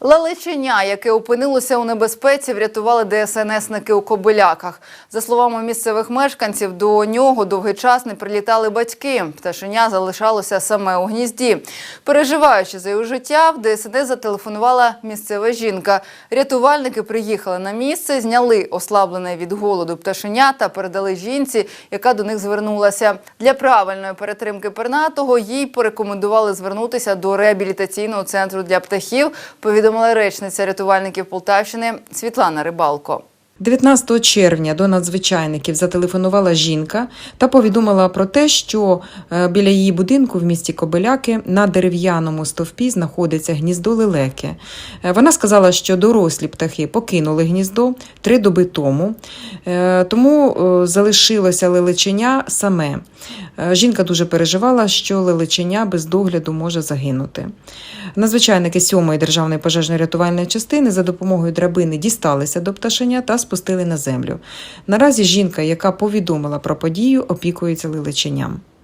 Лелеченя, яке опинилося у небезпеці, врятували ДСНСники у Кобиляках. За словами місцевих мешканців, до нього довгий час не прилітали батьки. Пташеня залишалося саме у гнізді. Переживаючи за його життя, в ДСНС зателефонувала місцева жінка. Рятувальники приїхали на місце, зняли ослаблене від голоду пташеня та передали жінці, яка до них звернулася. Для правильної перетримки пернатого їй порекомендували звернутися до реабілітаційного центру для птахів, повідомила речниця рятувальників Полтавщини Світлана Рибалко. 19 червня до надзвичайників зателефонувала жінка та повідомила про те, що е, біля її будинку в місті Кобиляки на дерев'яному стовпі знаходиться гніздо лелеки. Е, Вона сказала, що дорослі птахи покинули гніздо три доби тому, е, тому залишилося лелеченя саме. Жінка дуже переживала, що лелеченя без догляду може загинути. Надзвичайники 7-ї державної пожежно-рятувальної частини за допомогою драбини дісталися до пташеня та спустили на землю. Наразі жінка, яка повідомила про подію, опікується лилеченням.